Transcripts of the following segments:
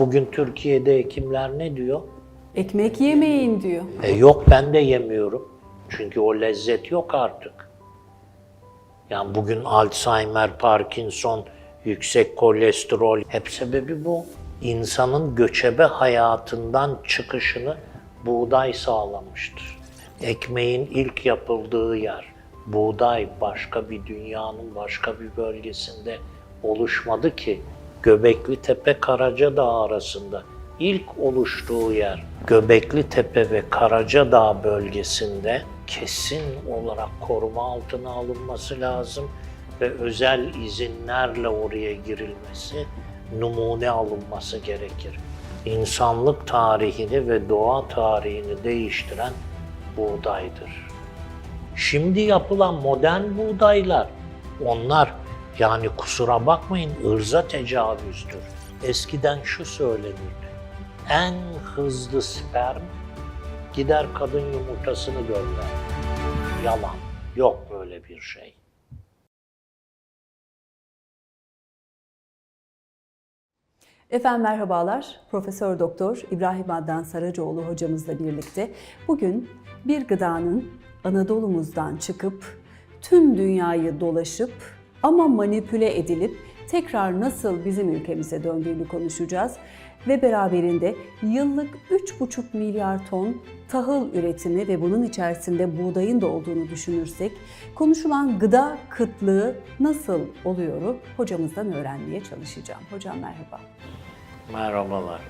Bugün Türkiye'de hekimler ne diyor? Ekmek yemeyin diyor. E yok ben de yemiyorum. Çünkü o lezzet yok artık. Yani bugün Alzheimer, Parkinson, yüksek kolesterol hep sebebi bu. İnsanın göçebe hayatından çıkışını buğday sağlamıştır. Ekmeğin ilk yapıldığı yer buğday başka bir dünyanın başka bir bölgesinde oluşmadı ki Göbekli Tepe Karacadağ arasında ilk oluştuğu yer Göbekli Tepe ve Karacadağ bölgesinde kesin olarak koruma altına alınması lazım ve özel izinlerle oraya girilmesi, numune alınması gerekir. İnsanlık tarihini ve doğa tarihini değiştiren buğdaydır. Şimdi yapılan modern buğdaylar, onlar yani kusura bakmayın ırza tecavüzdür. Eskiden şu söylenirdi. En hızlı sperm gider kadın yumurtasını gönder. Yalan. Yok böyle bir şey. Efendim merhabalar. Profesör Doktor İbrahim Adnan Saracoğlu hocamızla birlikte bugün bir gıdanın Anadolu'muzdan çıkıp tüm dünyayı dolaşıp ama manipüle edilip tekrar nasıl bizim ülkemize döndüğünü konuşacağız ve beraberinde yıllık 3,5 milyar ton tahıl üretimi ve bunun içerisinde buğdayın da olduğunu düşünürsek konuşulan gıda kıtlığı nasıl oluyoru hocamızdan öğrenmeye çalışacağım. Hocam merhaba. Merhabalar.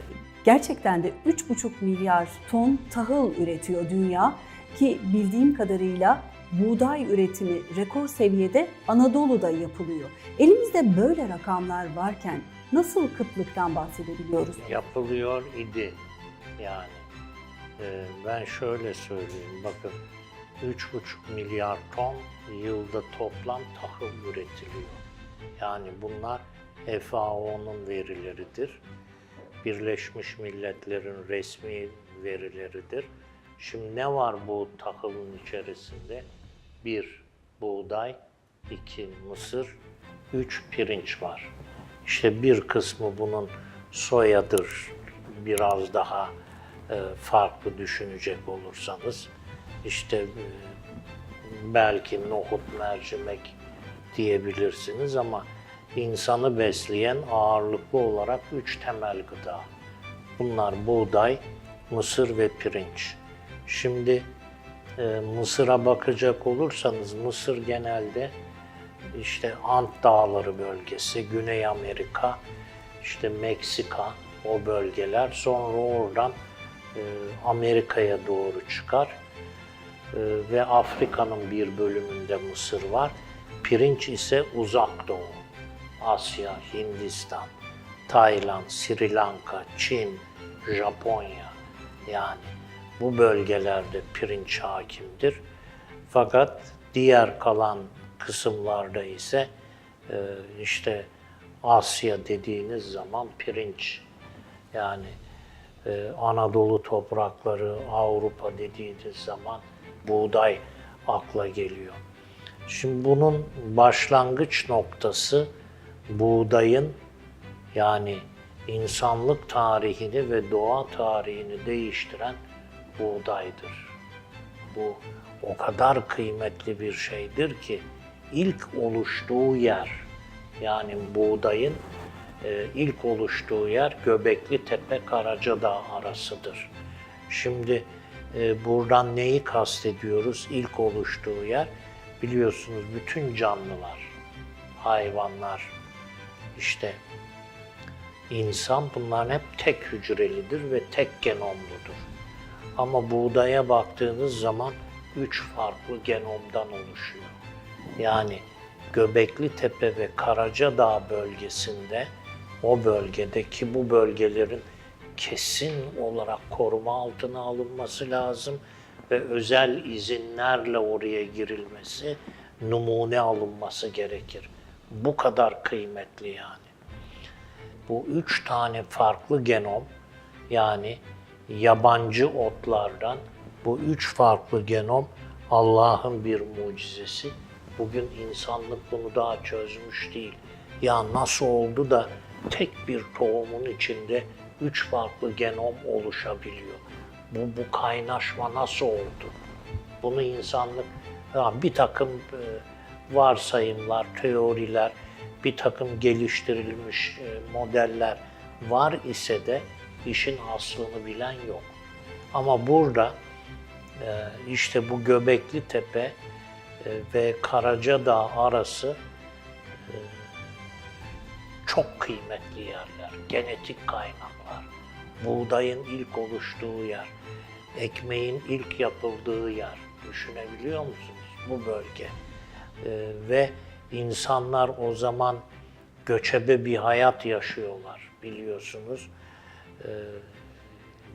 Gerçekten de 3,5 milyar ton tahıl üretiyor dünya ki bildiğim kadarıyla buğday üretimi rekor seviyede Anadolu'da yapılıyor. Elimizde böyle rakamlar varken nasıl kıtlıktan bahsedebiliyoruz? Yapılıyor idi yani. Ee, ben şöyle söyleyeyim bakın 3,5 milyar ton yılda toplam tahıl üretiliyor. Yani bunlar FAO'nun verileridir. Birleşmiş Milletler'in resmi verileridir. Şimdi ne var bu tahılın içerisinde? Bir, buğday, iki, mısır, üç, pirinç var. İşte bir kısmı bunun soyadır, biraz daha e, farklı düşünecek olursanız. İşte e, belki nohut, mercimek diyebilirsiniz ama insanı besleyen ağırlıklı olarak üç temel gıda. Bunlar buğday, mısır ve pirinç. Şimdi e, Mısır'a bakacak olursanız Mısır genelde işte Ant Dağları bölgesi, Güney Amerika, işte Meksika o bölgeler. Sonra oradan e, Amerika'ya doğru çıkar. E, ve Afrika'nın bir bölümünde Mısır var. Pirinç ise Uzak Doğu, Asya, Hindistan, Tayland, Sri Lanka, Çin, Japonya yani bu bölgelerde pirinç hakimdir. Fakat diğer kalan kısımlarda ise e, işte Asya dediğiniz zaman pirinç yani e, Anadolu toprakları, Avrupa dediğiniz zaman buğday akla geliyor. Şimdi bunun başlangıç noktası buğdayın yani insanlık tarihini ve doğa tarihini değiştiren buğdaydır. Bu o kadar kıymetli bir şeydir ki ilk oluştuğu yer yani buğdayın e, ilk oluştuğu yer Göbekli Tepe Karacadağ arasıdır. Şimdi e, buradan neyi kastediyoruz? İlk oluştuğu yer biliyorsunuz bütün canlılar, hayvanlar, işte insan bunların hep tek hücrelidir ve tek genomludur. Ama buğdaya baktığınız zaman üç farklı genomdan oluşuyor. Yani Göbekli Tepe ve Karacadağ bölgesinde o bölgedeki bu bölgelerin kesin olarak koruma altına alınması lazım ve özel izinlerle oraya girilmesi, numune alınması gerekir. Bu kadar kıymetli yani. Bu üç tane farklı genom yani yabancı otlardan bu üç farklı genom Allah'ın bir mucizesi. Bugün insanlık bunu daha çözmüş değil. Ya nasıl oldu da tek bir tohumun içinde üç farklı genom oluşabiliyor. Bu, bu kaynaşma nasıl oldu? Bunu insanlık bir takım e, varsayımlar, teoriler, bir takım geliştirilmiş e, modeller var ise de işin aslını bilen yok. Ama burada e, işte bu Göbekli Tepe e, ve Karacadağ arası e, çok kıymetli yerler, genetik kaynaklar, buğdayın ilk oluştuğu yer, ekmeğin ilk yapıldığı yer. Düşünebiliyor musunuz bu bölge? Ve insanlar o zaman göçebe bir hayat yaşıyorlar biliyorsunuz. Ee,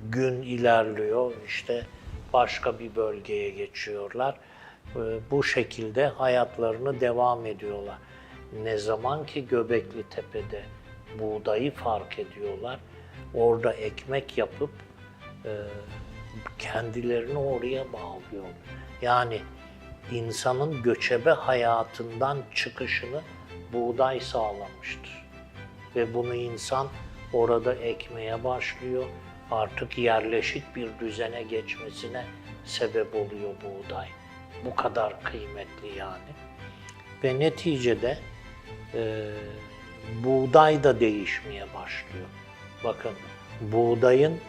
gün ilerliyor işte başka bir bölgeye geçiyorlar. Ee, bu şekilde hayatlarını devam ediyorlar. Ne zaman ki Göbekli Tepe'de buğdayı fark ediyorlar, orada ekmek yapıp e, kendilerini oraya bağlıyor. Yani insanın göçebe hayatından çıkışını buğday sağlamıştır. Ve bunu insan orada ekmeye başlıyor. Artık yerleşik bir düzene geçmesine sebep oluyor buğday. Bu kadar kıymetli yani. Ve neticede e, buğday da değişmeye başlıyor. Bakın buğdayın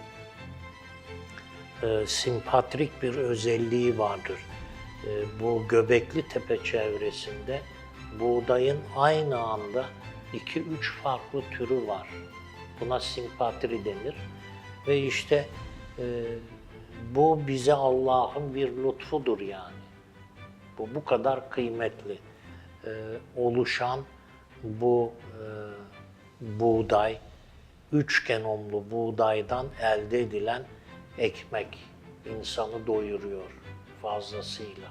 e, simpatrik bir özelliği vardır. E, bu Göbekli Tepe çevresinde buğdayın aynı anda iki üç farklı türü var. Buna simpatri denir. Ve işte e, bu bize Allah'ın bir lütfudur yani. Bu bu kadar kıymetli. E, oluşan bu e, buğday, üç genomlu buğdaydan elde edilen ekmek insanı doyuruyor fazlasıyla.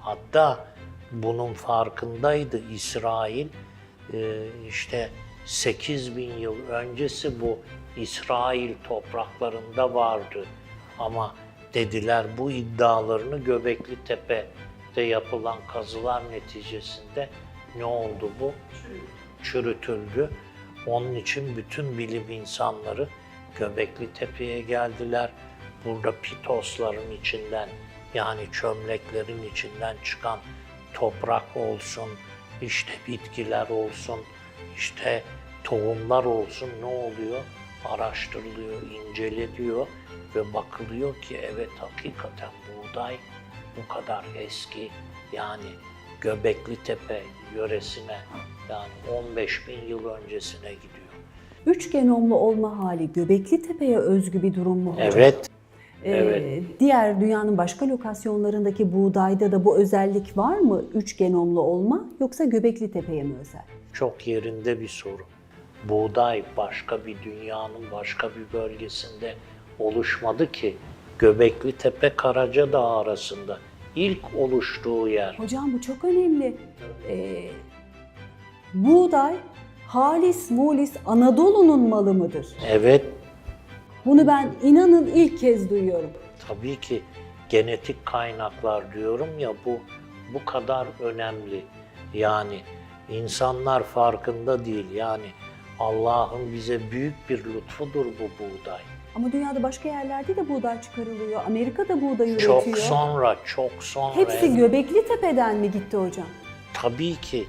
Hatta bunun farkındaydı İsrail. Ee, işte 8 bin yıl öncesi bu İsrail topraklarında vardı. Ama dediler bu iddialarını Göbekli Tepe'de yapılan kazılar neticesinde ne oldu bu? Çürütüldü. Onun için bütün bilim insanları Göbekli Tepe'ye geldiler. Burada pitosların içinden yani çömleklerin içinden çıkan toprak olsun, işte bitkiler olsun, işte tohumlar olsun ne oluyor? Araştırılıyor, inceleniyor ve bakılıyor ki evet hakikaten buğday bu kadar eski yani Göbekli Tepe yöresine yani 15 bin yıl öncesine gidiyor. Üç genomlu olma hali Göbekli Tepe'ye özgü bir durum mu? Evet, Ee, evet. Diğer dünyanın başka lokasyonlarındaki buğdayda da bu özellik var mı? Üç genomlu olma yoksa Göbekli Tepe'ye mi özel? Çok yerinde bir soru. Buğday başka bir dünyanın başka bir bölgesinde oluşmadı ki Göbekli Tepe Karacadağ arasında ilk oluştuğu yer. Hocam bu çok önemli. Ee, buğday halis mulis Anadolu'nun malı mıdır? Evet, Bunu ben inanın ilk kez duyuyorum. tabii ki genetik kaynaklar diyorum ya bu bu kadar önemli. Yani insanlar farkında değil. Yani Allah'ın bize büyük bir lütfudur bu buğday. Ama dünyada başka yerlerde de buğday çıkarılıyor. Amerika'da buğday üretiyor. Çok sonra, çok sonra. Hepsi Göbekli Tepe'den mi gitti hocam? Tabii ki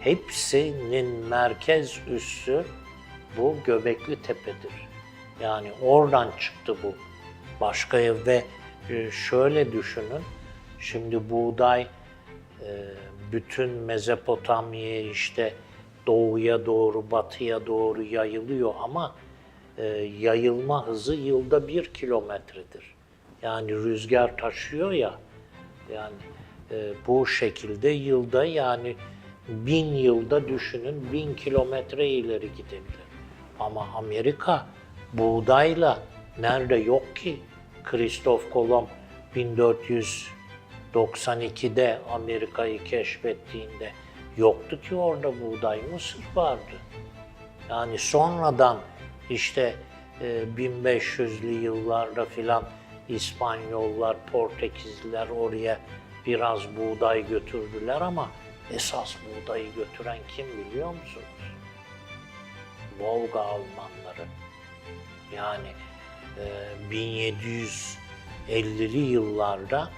hepsinin merkez üssü bu Göbekli Tepe'dir. Yani oradan çıktı bu. Başka ve e, şöyle düşünün. Şimdi buğday e, bütün Mezopotamya'ya işte doğuya doğru, batıya doğru yayılıyor ama e, yayılma hızı yılda bir kilometredir. Yani rüzgar taşıyor ya, yani e, bu şekilde yılda yani bin yılda düşünün bin kilometre ileri gidebilir. Ama Amerika buğdayla nerede yok ki? Kristof Kolomb 1492'de Amerika'yı keşfettiğinde yoktu ki orada buğday, mısır vardı. Yani sonradan işte e, 1500'lü yıllarda filan İspanyollar, Portekizliler oraya biraz buğday götürdüler ama esas buğdayı götüren kim biliyor musunuz? Volga Almanları. Yani e, 1750'li yıllarda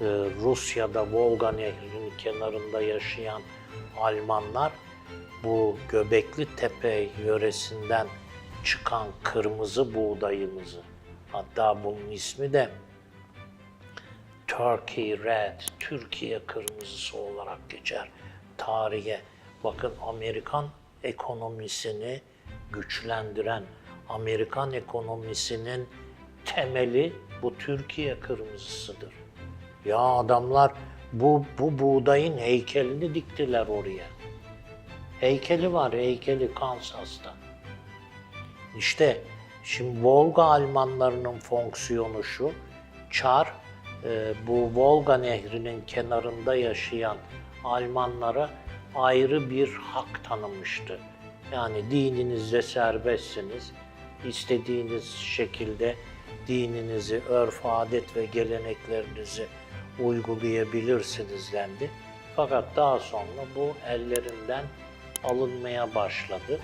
e, Rusya'da Volga Nehri'nin kenarında yaşayan Almanlar bu Göbekli Tepe yöresinden çıkan kırmızı buğdayımızı hatta bunun ismi de Turkey Red, Türkiye kırmızısı olarak geçer tarihe. Bakın Amerikan ekonomisini güçlendiren, Amerikan ekonomisinin temeli bu Türkiye kırmızısıdır. Ya adamlar bu, bu buğdayın heykelini diktiler oraya. Heykeli var, heykeli Kansas'ta. İşte şimdi Volga Almanlarının fonksiyonu şu, Çar e, bu Volga Nehri'nin kenarında yaşayan Almanlara ayrı bir hak tanımıştı. Yani dininizde serbestsiniz, istediğiniz şekilde dininizi, örf, adet ve geleneklerinizi uygulayabilirsiniz dendi. Fakat daha sonra bu ellerinden alınmaya başladı.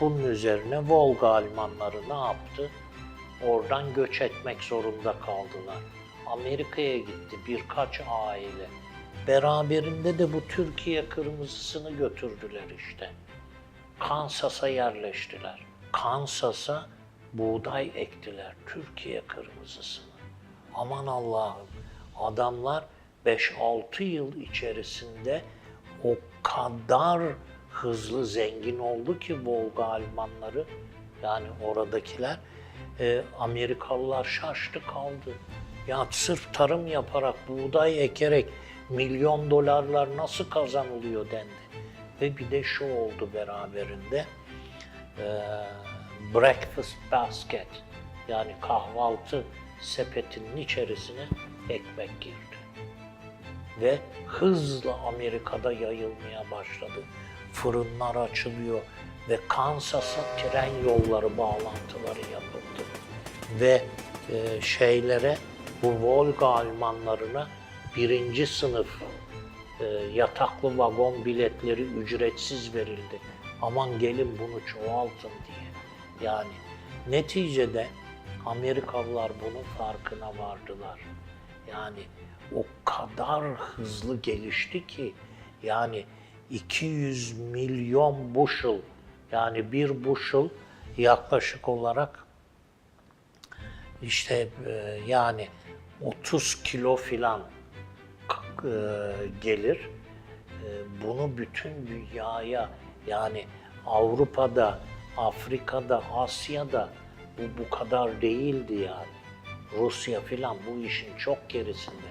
Bunun üzerine Volga Almanları ne yaptı? Oradan göç etmek zorunda kaldılar. Amerika'ya gitti birkaç aile. Beraberinde de bu Türkiye kırmızısını götürdüler işte. Kansas'a yerleştiler. Kansas'a buğday ektiler Türkiye kırmızısını. Aman Allah'ım adamlar 5-6 yıl içerisinde o kadar hızlı zengin oldu ki Volga Almanları yani oradakiler e, Amerikalılar şaştı kaldı. Ya sırf tarım yaparak, buğday ekerek milyon dolarlar nasıl kazanılıyor dendi. Ve bir de şu oldu beraberinde. e, breakfast basket yani kahvaltı sepetinin içerisine ekmek girdi. Ve hızla Amerika'da yayılmaya başladı. Fırınlar açılıyor ve Kansas'a tren yolları bağlantıları yapıldı. Ve e, şeylere bu Volga Almanlarına birinci sınıf e, yataklı vagon biletleri ücretsiz verildi. Aman gelin bunu çoğaltın diye. Yani neticede Amerikalılar bunun farkına vardılar. Yani o kadar hızlı gelişti ki yani 200 milyon bushel yani bir bushel yaklaşık olarak işte e, yani 30 kilo filan e, gelir. E, bunu bütün dünyaya yani Avrupa'da, Afrika'da, Asya'da bu bu kadar değildi yani. Rusya filan bu işin çok gerisinde.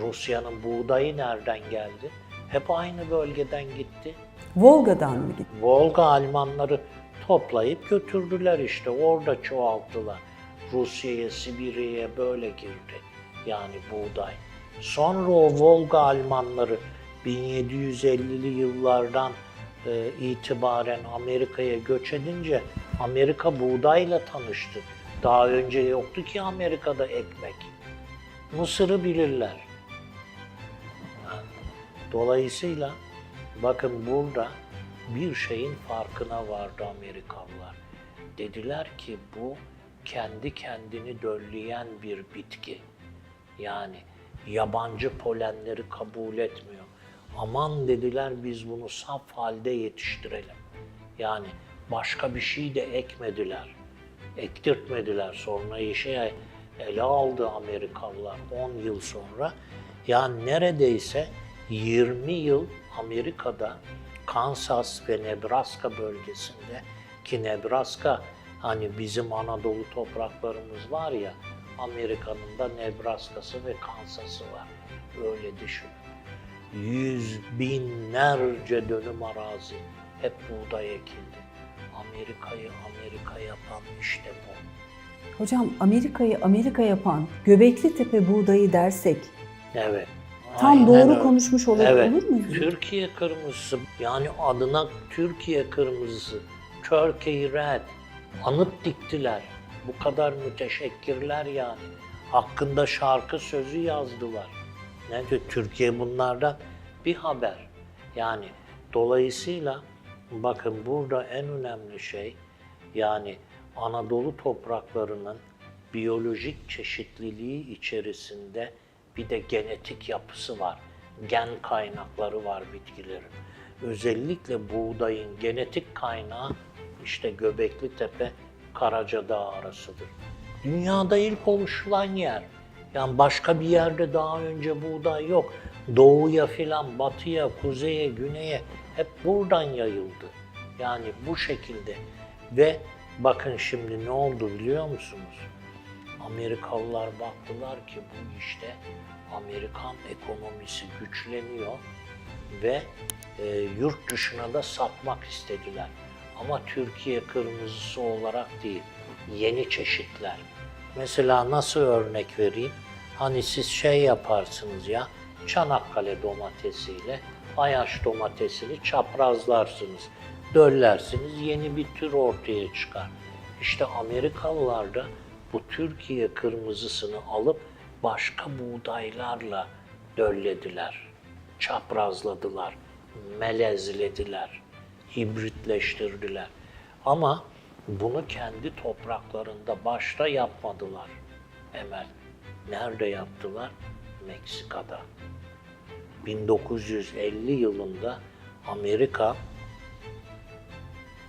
Rusya'nın buğdayı nereden geldi? Hep aynı bölgeden gitti. Volga'dan mı gitti? Volga Almanları toplayıp götürdüler işte orada çoğalttılar. Rusya'ya, Sibirya'ya böyle girdi yani buğday. Sonra o Volga Almanları 1750'li yıllardan e, itibaren Amerika'ya göç edince Amerika buğdayla tanıştı. Daha önce yoktu ki Amerika'da ekmek. Mısır'ı bilirler. Dolayısıyla bakın burada bir şeyin farkına vardı Amerikalılar. Dediler ki bu kendi kendini dölleyen bir bitki. Yani yabancı polenleri kabul etmiyor. Aman dediler biz bunu saf halde yetiştirelim. Yani başka bir şey de ekmediler. Ektirtmediler. Sonra işe ele aldı Amerikalılar 10 yıl sonra. Yani neredeyse 20 yıl Amerika'da Kansas ve Nebraska bölgesinde ki Nebraska hani bizim Anadolu topraklarımız var ya Amerika'nın da Nebraska'sı ve Kansas'ı var. Öyle düşün. Yüz binlerce dönüm arazi hep buğday ekildi. Amerika'yı Amerika yapan işte bu. Hocam Amerika'yı Amerika yapan Göbekli Tepe buğdayı dersek Evet. tam aynen doğru öyle. konuşmuş olur, Evet. olur muyuz? Türkiye kırmızısı yani adına Türkiye kırmızısı, Turkey Red anıt diktiler. Bu kadar müteşekkirler yani. Hakkında şarkı sözü yazdılar. Ne diyor? Türkiye bunlardan bir haber. Yani dolayısıyla bakın burada en önemli şey yani Anadolu topraklarının biyolojik çeşitliliği içerisinde bir de genetik yapısı var. Gen kaynakları var bitkilerin. Özellikle buğdayın genetik kaynağı işte Göbekli Tepe, Karacadağ arasıdır. Dünyada ilk oluşulan yer. Yani başka bir yerde daha önce buğday yok. Doğuya filan, batıya, kuzeye, güneye hep buradan yayıldı. Yani bu şekilde. Ve bakın şimdi ne oldu biliyor musunuz? Amerikalılar baktılar ki bu işte Amerikan ekonomisi güçleniyor ve e, yurt dışına da satmak istediler. Ama Türkiye kırmızısı olarak değil, yeni çeşitler. Mesela nasıl örnek vereyim? Hani siz şey yaparsınız ya, Çanakkale domatesiyle Ayaş domatesini çaprazlarsınız, döllersiniz, yeni bir tür ortaya çıkar. İşte Amerikalılar da bu Türkiye kırmızısını alıp başka buğdaylarla döllediler, çaprazladılar, melezlediler, hibritleştirdiler. Ama bunu kendi topraklarında başta yapmadılar Emel. Nerede yaptılar? Meksika'da. 1950 yılında Amerika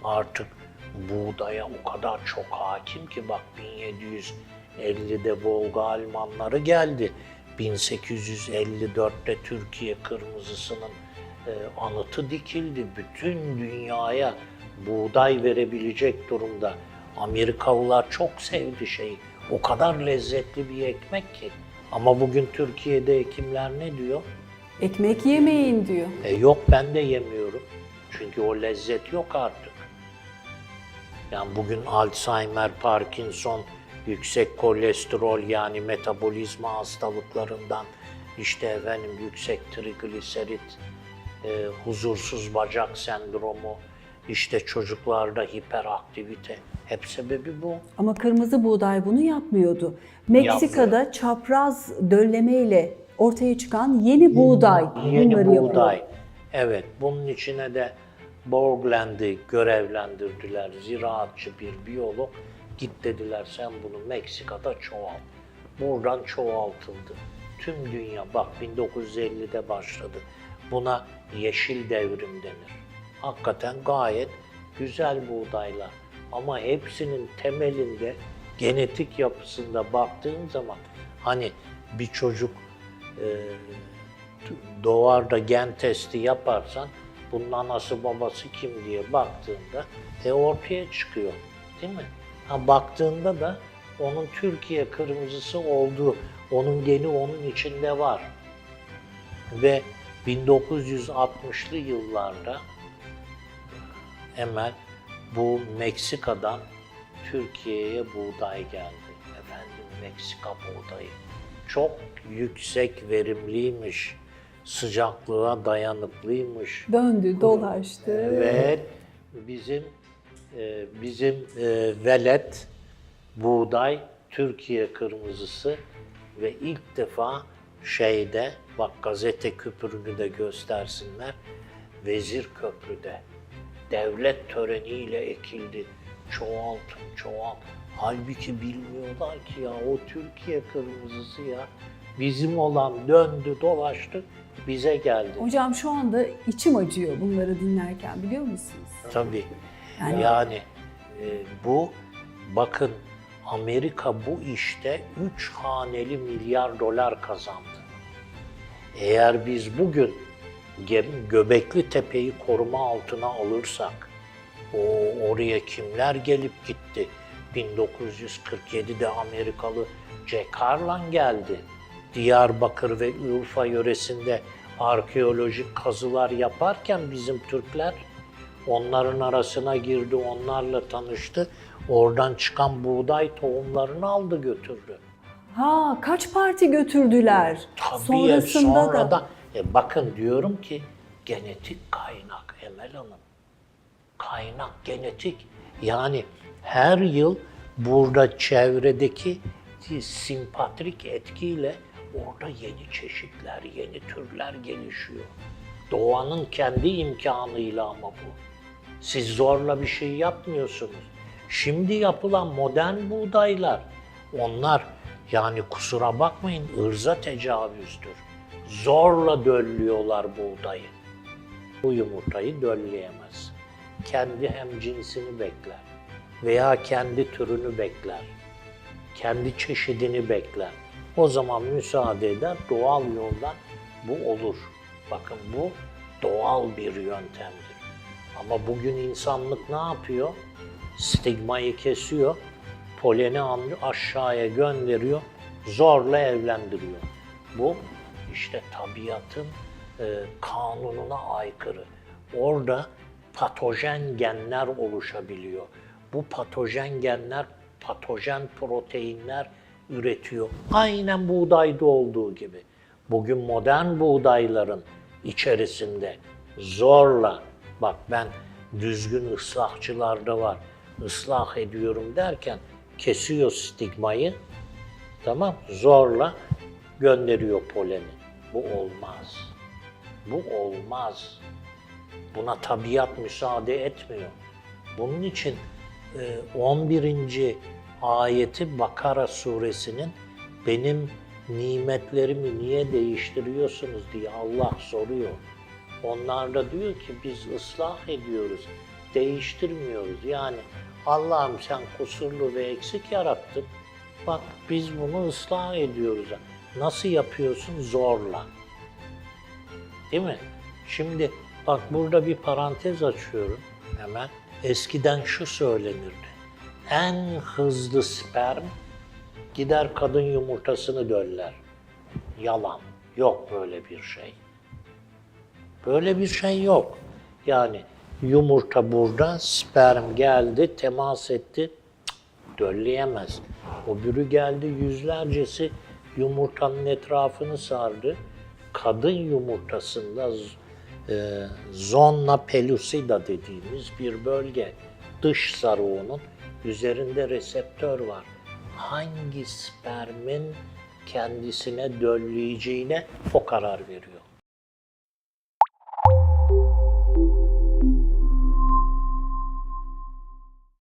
artık buğdaya o kadar çok hakim ki bak 1750'de Volga Almanları geldi. 1854'te Türkiye kırmızısının e, anıtı dikildi. Bütün dünyaya buğday verebilecek durumda. Amerikalılar çok sevdi şeyi. O kadar lezzetli bir ekmek ki. Ama bugün Türkiye'de hekimler ne diyor? Ekmek yemeyin diyor. E yok ben de yemiyorum. Çünkü o lezzet yok artık. Yani bugün Alzheimer, Parkinson, yüksek kolesterol yani metabolizma hastalıklarından işte efendim yüksek trigliserit, e, huzursuz bacak sendromu, işte çocuklarda hiperaktivite hep sebebi bu. Ama kırmızı buğday bunu yapmıyordu. Meksika'da çapraz döllemeyle ortaya çıkan yeni buğday Yeni bunları buğday. yapıyor. Evet, bunun içine de Borgland'i görevlendirdiler. Ziraatçı bir biyolog. Git dediler sen bunu Meksika'da çoğalt. Buradan çoğaltıldı. Tüm dünya bak 1950'de başladı. Buna yeşil devrim denir. Hakikaten gayet güzel buğdaylar. Ama hepsinin temelinde genetik yapısında baktığın zaman hani bir çocuk e, doğar da gen testi yaparsan bunun anası babası kim diye baktığında e ortaya çıkıyor. Değil mi? Ha baktığında da onun Türkiye kırmızısı olduğu, onun geni onun içinde var. Ve 1960'lı yıllarda Emel bu Meksika'dan Türkiye'ye buğday geldi. Efendim Meksika buğdayı. Çok yüksek verimliymiş. Sıcaklığa dayanıklıymış. Döndü, dolaştı. Evet. Bizim e, bizim e, velet buğday Türkiye kırmızısı ve ilk defa şeyde bak gazete küpürünü de göstersinler. Vezir Köprü'de devlet töreniyle ekildi. Çoğaltın, çoğalt. Halbuki bilmiyorlar ki ya o Türkiye kırmızısı ya. Bizim olan döndü dolaştı bize geldi. Hocam şu anda içim acıyor bunları dinlerken biliyor musunuz? Tabii. Yani- Yani, e, bu bakın Amerika bu işte üç haneli milyar dolar kazandı. Eğer biz bugün Göbekli Tepe'yi koruma altına alırsak, o oraya kimler gelip gitti? 1947'de Amerikalı Jack Harlan geldi. Diyarbakır ve Urfa yöresinde arkeolojik kazılar yaparken bizim Türkler onların arasına girdi, onlarla tanıştı. Oradan çıkan buğday tohumlarını aldı götürdü. Ha kaç parti götürdüler. Tabii Sonrasında sonra da. da e, bakın diyorum ki genetik kaynak Emel Hanım. Kaynak genetik. Yani her yıl burada çevredeki simpatrik etkiyle orada yeni çeşitler, yeni türler gelişiyor. Doğanın kendi imkanıyla ama bu. Siz zorla bir şey yapmıyorsunuz. Şimdi yapılan modern buğdaylar, onlar yani kusura bakmayın ırza tecavüzdür. Zorla döllüyorlar buğdayı. Bu yumurtayı dölleyemez. Kendi hem cinsini bekler veya kendi türünü bekler. Kendi çeşidini bekler. O zaman müsaade eder, doğal yoldan bu olur. Bakın bu doğal bir yöntemdir. Ama bugün insanlık ne yapıyor? Stigmayı kesiyor, poleni aşağıya gönderiyor, zorla evlendiriyor. Bu işte tabiatın e, kanununa aykırı. Orada patojen genler oluşabiliyor. Bu patojen genler patojen proteinler üretiyor. Aynen buğdayda olduğu gibi. Bugün modern buğdayların içerisinde zorla bak ben düzgün ıslahçılarda var. ıslah ediyorum derken kesiyor stigmayı. Tamam zorla gönderiyor poleni. Bu olmaz. Bu olmaz. Buna tabiat müsaade etmiyor. Bunun için 11. ayeti Bakara suresinin benim nimetlerimi niye değiştiriyorsunuz diye Allah soruyor. Onlar da diyor ki biz ıslah ediyoruz, değiştirmiyoruz. Yani Allah'ım sen kusurlu ve eksik yarattın. Bak biz bunu ıslah ediyoruz. Nasıl yapıyorsun? Zorla. Değil mi? Şimdi bak burada bir parantez açıyorum hemen. Eskiden şu söylenirdi. En hızlı sperm gider kadın yumurtasını döller. Yalan. Yok böyle bir şey. Böyle bir şey yok. Yani yumurta burada, sperm geldi, temas etti, cık, dölleyemez. O bürü geldi, yüzlercesi yumurtanın etrafını sardı. Kadın yumurtasında e, zona pellucida dediğimiz bir bölge, dış sarığının üzerinde reseptör var. Hangi spermin kendisine dölleyeceğine o karar veriyor.